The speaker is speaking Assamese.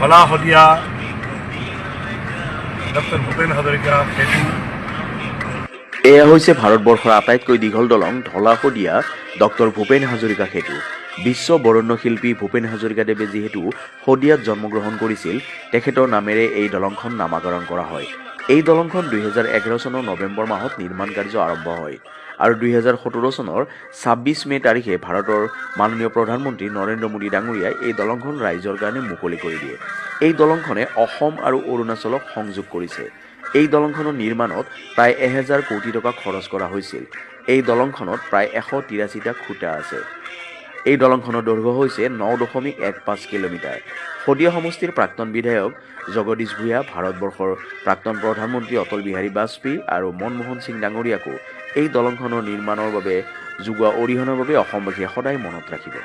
ঢলা হলিয়া ডক্টর ভূপেন হাজৰিকা সেতু এয়া হৈছে ভাৰতবৰ্ষৰ আটাইতকৈ দীঘল দলং ধলা শদিয়া ডক্টৰ ভূপেন হাজৰিকা সেতু বিশ্ব বৰণ্য শিল্পী ভূপেন হাজৰিকাদেৱে যিহেতু শদিয়াত জন্মগ্ৰহণ কৰিছিল, তেখেতৰ নামেৰে এই দলংখন নামাকৰণ কৰা হয়। এই দলংখন দুহেজাৰ এঘাৰ চনৰ নৱেম্বৰ মাহত নিৰ্মাণ কাৰ্য আৰম্ভ হয় আৰু দুহেজাৰ সোতৰ চনৰ ছাব্বিছ মে' তাৰিখে ভাৰতৰ মাননীয় প্ৰধানমন্ত্ৰী নৰেন্দ্ৰ মোদী ডাঙৰীয়াই এই দলংখন ৰাইজৰ কাৰণে মুকলি কৰি দিয়ে। এই দলংখনে অসম আৰু অৰুণাচলক সংযোগ কৰিছে। এই দলংখনৰ নিৰ্মাণত প্ৰায় এহেজাৰ কোটি টকা খৰচ কৰা হৈছিল। এই দলংখনত প্ৰায় এশ তিৰাশীটা খুঁটা আছে। এই দলংখনৰ দৈৰ্ঘ্য হৈছে ন দশমিক এক পাঁচ কিলোমিটাৰ। শদিয়া সমষ্টিৰ প্ৰাক্তন বিধায়ক জগদীশ ভূঞা ভাৰতবৰ্ষৰ প্ৰাক্তন প্ৰধানমন্ত্ৰী অটল বিহাৰী বাজপেয়ী আৰু মনমোহন সিং ডাঙৰীয়াকো এই দলংখনৰ নিৰ্মাণৰ বাবে যোগোৱা অৰিহণাৰ বাবে অসমবাসীয়ে সদায় মনত ৰাখিব।